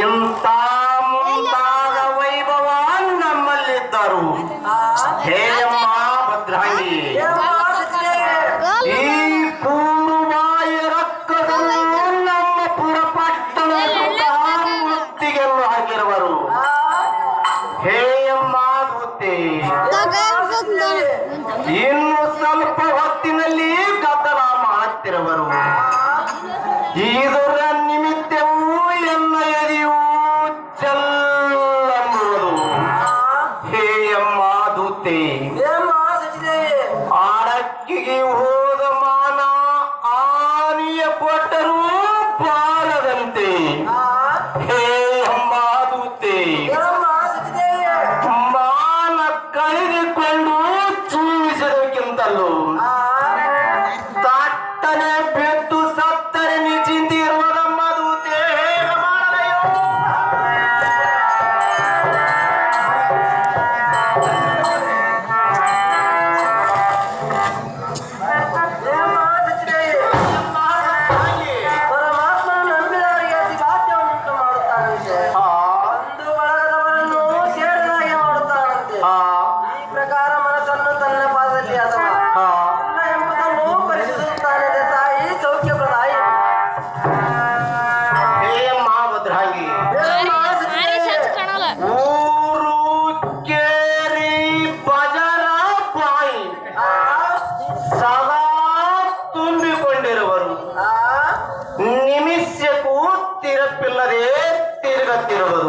ಇಂಥ ವೈಭವ ನಮ್ಮಲ್ಲಿದ್ದರು ಹೇಯಮ್ಮ ಭದ್ರಾಂಗಿ. ನಮ್ಮ ಹಾಕಿರುವರು. ಇನ್ನು ಸ್ವಲ್ಪ ಹೊತ್ತಿನಲ್ಲಿ ಕಥನ ಮಾಡ್ತಿರುವರು. ಇದು Ờ. சொன்னதே திருக்கத்திருவது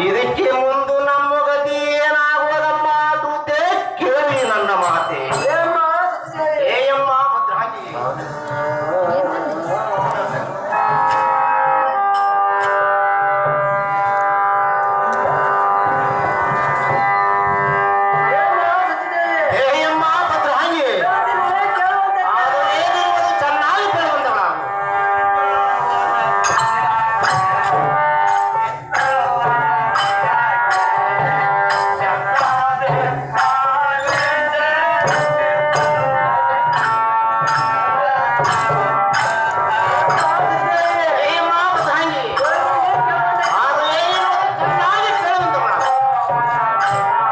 இதுக்கு you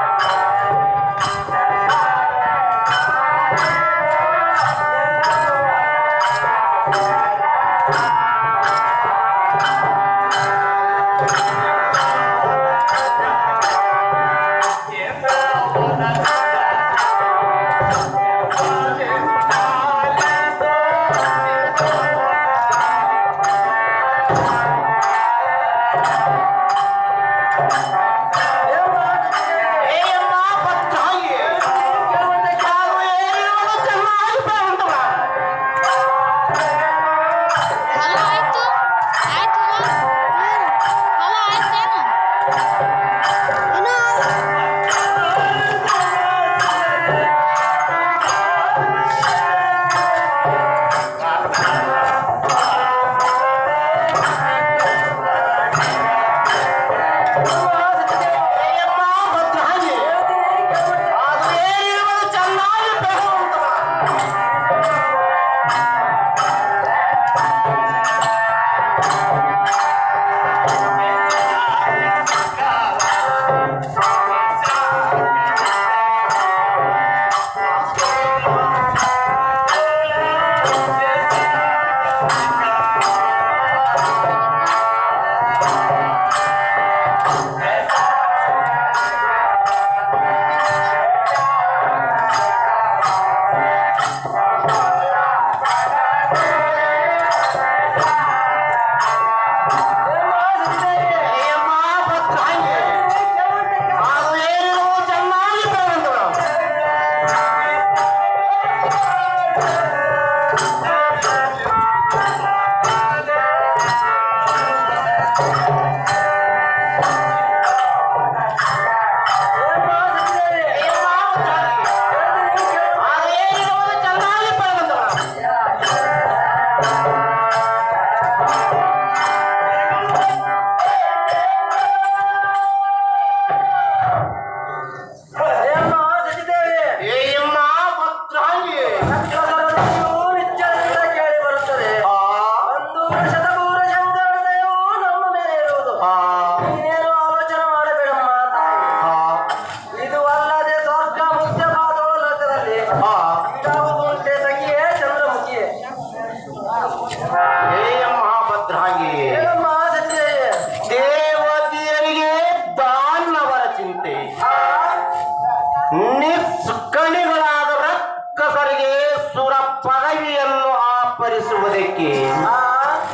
ನಿಷ್ಕಣಿಗಳಾದ ರಕ್ಕಸರಿಗೆ ಸುರ ಪದವಿಯನ್ನು ಆಪರಿಸುವುದಕ್ಕೆ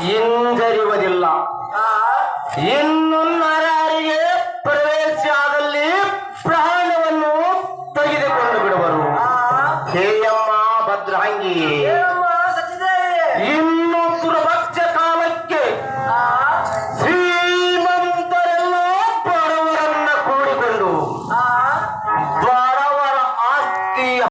ಹಿಂಜರಿಯುವುದಿಲ್ಲ ಆ